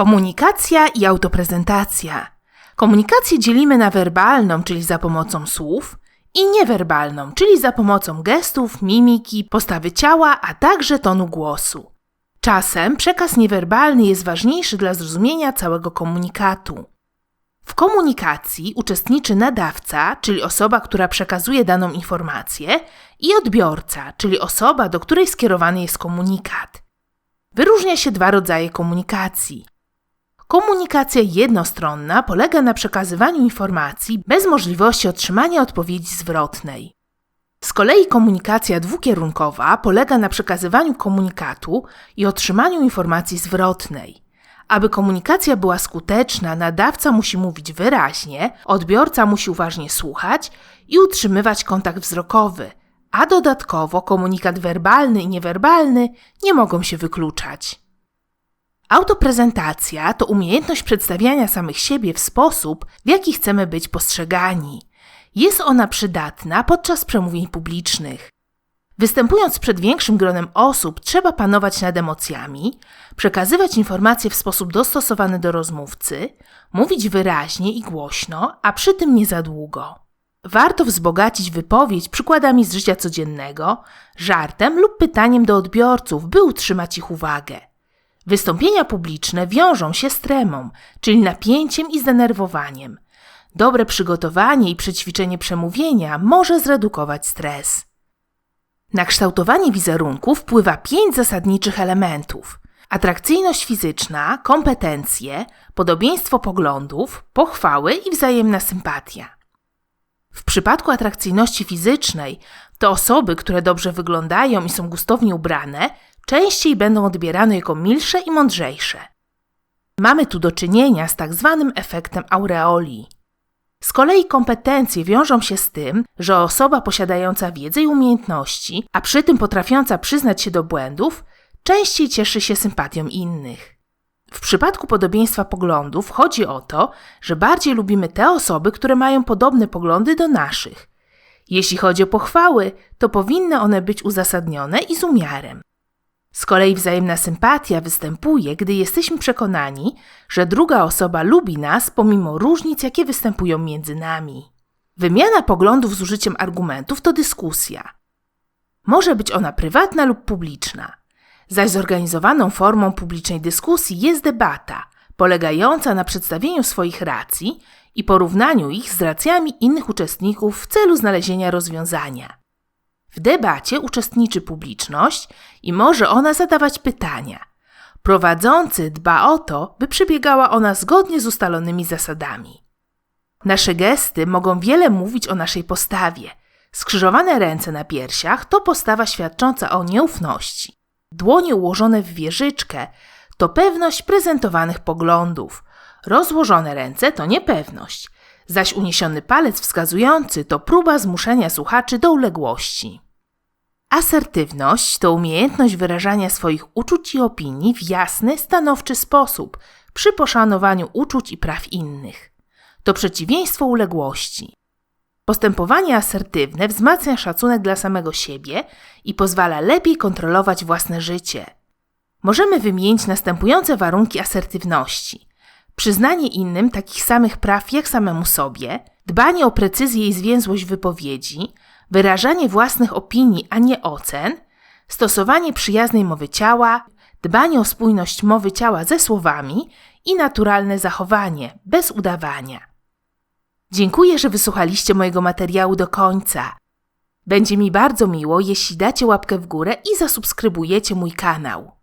Komunikacja i autoprezentacja. Komunikację dzielimy na werbalną, czyli za pomocą słów, i niewerbalną, czyli za pomocą gestów, mimiki, postawy ciała, a także tonu głosu. Czasem przekaz niewerbalny jest ważniejszy dla zrozumienia całego komunikatu. W komunikacji uczestniczy nadawca, czyli osoba, która przekazuje daną informację, i odbiorca, czyli osoba, do której skierowany jest komunikat. Wyróżnia się dwa rodzaje komunikacji. Komunikacja jednostronna polega na przekazywaniu informacji bez możliwości otrzymania odpowiedzi zwrotnej. Z kolei komunikacja dwukierunkowa polega na przekazywaniu komunikatu i otrzymaniu informacji zwrotnej. Aby komunikacja była skuteczna, nadawca musi mówić wyraźnie, odbiorca musi uważnie słuchać i utrzymywać kontakt wzrokowy, a dodatkowo komunikat werbalny i niewerbalny nie mogą się wykluczać. Autoprezentacja to umiejętność przedstawiania samych siebie w sposób, w jaki chcemy być postrzegani. Jest ona przydatna podczas przemówień publicznych. Występując przed większym gronem osób, trzeba panować nad emocjami, przekazywać informacje w sposób dostosowany do rozmówcy, mówić wyraźnie i głośno, a przy tym nie za długo. Warto wzbogacić wypowiedź przykładami z życia codziennego, żartem lub pytaniem do odbiorców, by utrzymać ich uwagę. Wystąpienia publiczne wiążą się z tremą, czyli napięciem i zdenerwowaniem. Dobre przygotowanie i przećwiczenie przemówienia może zredukować stres. Na kształtowanie wizerunku wpływa pięć zasadniczych elementów: atrakcyjność fizyczna, kompetencje, podobieństwo poglądów, pochwały i wzajemna sympatia. W przypadku atrakcyjności fizycznej to osoby, które dobrze wyglądają i są gustownie ubrane, częściej będą odbierane jako milsze i mądrzejsze. Mamy tu do czynienia z tak zwanym efektem aureoli. Z kolei kompetencje wiążą się z tym, że osoba posiadająca wiedzę i umiejętności, a przy tym potrafiąca przyznać się do błędów, częściej cieszy się sympatią innych. W przypadku podobieństwa poglądów chodzi o to, że bardziej lubimy te osoby, które mają podobne poglądy do naszych. Jeśli chodzi o pochwały, to powinny one być uzasadnione i z umiarem. Z kolei wzajemna sympatia występuje, gdy jesteśmy przekonani, że druga osoba lubi nas pomimo różnic, jakie występują między nami. Wymiana poglądów z użyciem argumentów to dyskusja. Może być ona prywatna lub publiczna. Zaś zorganizowaną formą publicznej dyskusji jest debata, polegająca na przedstawieniu swoich racji i porównaniu ich z racjami innych uczestników w celu znalezienia rozwiązania. W debacie uczestniczy publiczność i może ona zadawać pytania. Prowadzący dba o to, by przebiegała ona zgodnie z ustalonymi zasadami. Nasze gesty mogą wiele mówić o naszej postawie. Skrzyżowane ręce na piersiach to postawa świadcząca o nieufności. Dłonie ułożone w wieżyczkę to pewność prezentowanych poglądów. Rozłożone ręce to niepewność zaś uniesiony palec wskazujący to próba zmuszenia słuchaczy do uległości. Asertywność to umiejętność wyrażania swoich uczuć i opinii w jasny, stanowczy sposób przy poszanowaniu uczuć i praw innych. To przeciwieństwo uległości. Postępowanie asertywne wzmacnia szacunek dla samego siebie i pozwala lepiej kontrolować własne życie. Możemy wymienić następujące warunki asertywności: przyznanie innym takich samych praw jak samemu sobie, dbanie o precyzję i zwięzłość wypowiedzi, wyrażanie własnych opinii, a nie ocen, stosowanie przyjaznej mowy ciała, dbanie o spójność mowy ciała ze słowami i naturalne zachowanie, bez udawania. Dziękuję, że wysłuchaliście mojego materiału do końca. Będzie mi bardzo miło, jeśli dacie łapkę w górę i zasubskrybujecie mój kanał.